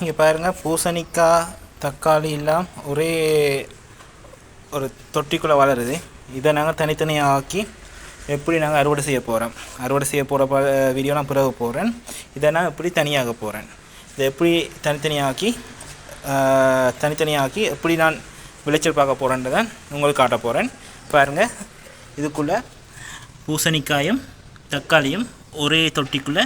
இங்கே பாருங்கள் பூசணிக்காய் தக்காளி எல்லாம் ஒரே ஒரு தொட்டிக்குள்ளே வளருது. இதை நாங்கள் தனித்தனியாக ஆக்கி எப்படி நாங்கள் அறுவடை செய்ய போகிறோம் அறுவடை செய்ய போகிற ப வீடியோ நான் பிறகு போகிறேன் இதை நான் எப்படி தனியாக போகிறேன் இதை எப்படி தனித்தனியாக்கி தனித்தனியாக்கி எப்படி நான் விளைச்சல் பார்க்க போகிறேன்றதை உங்களுக்கு காட்ட போகிறேன் பாருங்கள் இதுக்குள்ளே பூசணிக்காயும் தக்காளியும் ஒரே தொட்டிக்குள்ளே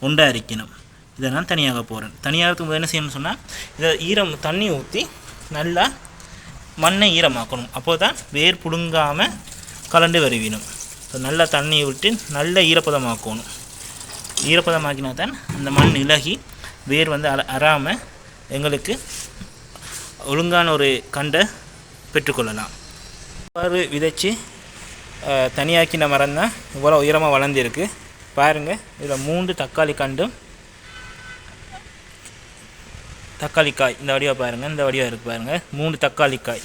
உண்டா அரிக்கணும் இதை நான் தனியாக போகிறேன் தனியாக போது என்ன செய்யணும்னு சொன்னால் இதை ஈரம் தண்ணி ஊற்றி நல்லா மண்ணை ஈரமாக்கணும். அப்போ தான் வேர் பிடுங்காமல் கலண்டு வருவினும். ஸோ நல்லா தண்ணியை விட்டு நல்ல ஈரப்பதமாக்கணும். ஈரப்பதமாக்கினா தான் அந்த மண் இலகி வேர் வந்து அற அறாமல் எங்களுக்கு ஒழுங்கான ஒரு கண்டை பெற்றுக்கொள்ளலாம் இவ்வாறு விதைச்சி தனியாக்கின மரம் தான் இவ்வளோ உயரமாக வளர்ந்துருக்கு. பாருங்கள் இதில் மூன்று தக்காளி கண்டும் தக்காளி காய் இந்த வடிவாக பாருங்கள் இந்த வடிவாக இருக்குது பாருங்கள் மூணு தக்காளி காய்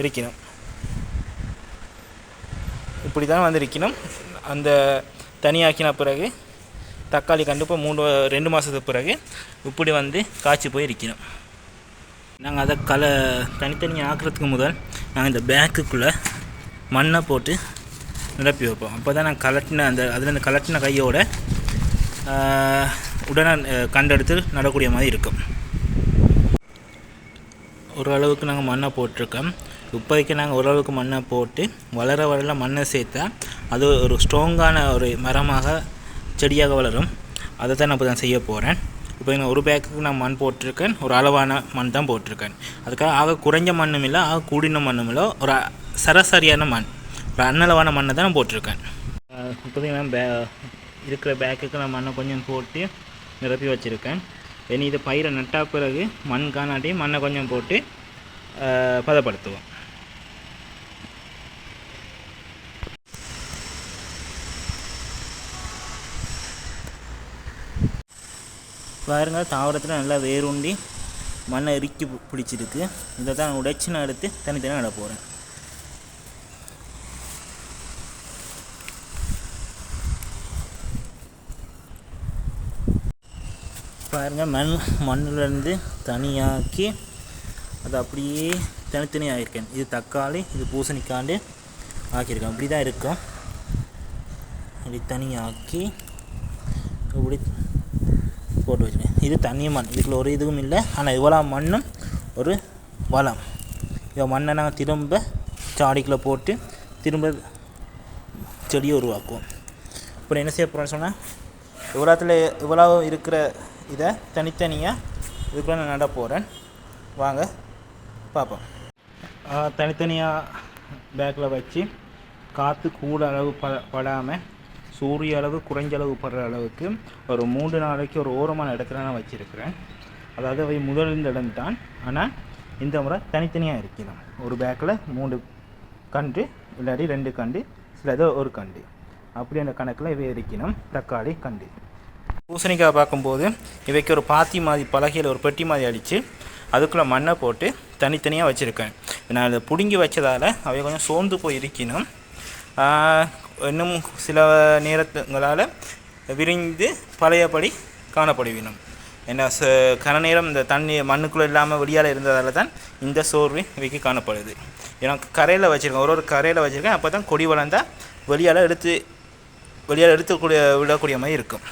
இருக்கணும். இப்படி தான் வந்து இருக்கணும். அந்த தனியாக்கின பிறகு தக்காளி கண்டிப்பாக மூணு ரெண்டு மாதத்துக்கு பிறகு இப்படி வந்து காய்ச்சி போய் இருக்கணும். நாங்கள் அதை களை தனித்தனியாக ஆக்கிறதுக்கு முதல் நாங்கள் இந்த பேக்குக்குள்ளே மண்ணை போட்டு நிரப்பி வைப்போம். அப்போ தான் நாங்கள் கலட்டின அந்த அதில் அந்த கலட்டின கையோட உடனே கண்டெடுத்து நடக்கூடிய மாதிரி இருக்கும். ஓரளவுக்கு நாங்கள் மண்ணை போட்டிருக்கோம். இப்போதைக்கு நாங்கள் ஓரளவுக்கு மண்ணை போட்டு வளர வளர மண்ணை சேர்த்தா அது ஒரு ஸ்ட்ராங்கான ஒரு மரமாக செடியாக வளரும். அதை தான் நான் இப்போ தான் செய்ய போகிறேன் இப்போ நான் ஒரு பேக்குக்கு நான் மண் போட்டிருக்கேன். ஒரு அளவான மண் தான் போட்டிருக்கேன். அதுக்காக ஆக குறைஞ்ச மண்ணும் இல்லை ஆக கூடின மண்ணும் இல்லை ஒரு சராசரியான மண். ஒரு அன்னளவான மண்ணை தான் நான் போட்டிருக்கேன். இப்போதைக்கு நான் பே இருக்கிற பேக்குக்கு நான் மண்ணை கொஞ்சம் போட்டு நிரப்பி வச்சுருக்கேன். இனி இது பயிரை நட்டா பிறகு மண் காணாட்டி மண்ணை கொஞ்சம் போட்டு பதப்படுத்துவோம். பாருங்க தாவரத்தில் நல்லா வேரூண்டி மண்ணை இறுக்கி பிடிச்சிருக்கு. இதை தான் உடைச்சி நான் எடுத்து தனித்தனியாக நட போகிறேன் பாருங்கள் மண் மண்ணிலேருந்து தனியாக்கி அது அப்படியே தனித்தனியாக ஆகியிருக்கேன் இது தக்காளி இது பூசணிக்காண்டு ஆக்கியிருக்கேன். அப்படி தான் இருக்கும். அப்படி தனியாக்கி இப்படி போட்டு வச்சுருக்கேன். இது தனி மண். இதுக்குள்ள ஒரு இதுவும் இல்லை. ஆனால் இவ்வளோ மண்ணும் ஒரு வளம். இந்த மண்ணை நாங்கள் திரும்ப சாடிக்குள்ளே போட்டு திரும்ப செடியை உருவாக்குவோம். இப்போ என்ன செய்ய போகிறோன்னு சொன்னால் இவ்வளோத்தில் இவ்வளோ இருக்கிற இதை தனித்தனியாக இதுக்குள்ளே நான் நட போகிறேன் வாங்க பார்ப்போம். தனித்தனியாக பேக்கில் வச்சு காற்று கூட அளவு ப படாமல் சூரிய அளவு குறைஞ்ச அளவு படுற அளவுக்கு ஒரு மூன்று நாளைக்கு ஒரு ஓரமான இடத்துல நான் வச்சுருக்கிறேன். அதாவது அவை முதல் இந்த இடம் தான் ஆனால் இந்த முறை தனித்தனியாக இருக்கணும் ஒரு பேக்கில் மூணு கண்டு இல்லாட்டி ரெண்டு கண்டு சிலது ஒரு கண்டு அப்படி அந்த கணக்கில் இவை இருக்கணும். தக்காளி கண்டு பூசணிக்காய் பார்க்கும்போது இவைக்கு ஒரு பாத்தி மாதிரி பலகையில் ஒரு பெட்டி மாதிரி அடித்து அதுக்குள்ளே மண்ணை போட்டு தனித்தனியாக வச்சுருக்கேன். நான் அதை பிடுங்கி வச்சதால் அவை கொஞ்சம் சோர்ந்து போய் இருக்கணும் இன்னும் சில நேரத்துங்களால் விரிந்து பழையபடி காணப்படுவினும். என்ன ச கன நேரம் இந்த தண்ணி மண்ணுக்குள்ளே இல்லாமல் வெளியால் இருந்ததால் தான் இந்த சோர்வு இவைக்கு காணப்படுது. ஏன்னா கரையில் வச்சுருக்கேன். ஒரு ஒரு கரையில் வச்சுருக்கேன். அப்போ தான் கொடி வளர்ந்தால் வெளியால் எடுத்து வெளியால் எடுத்துக்கூடிய விடக்கூடிய மாதிரி இருக்கும்.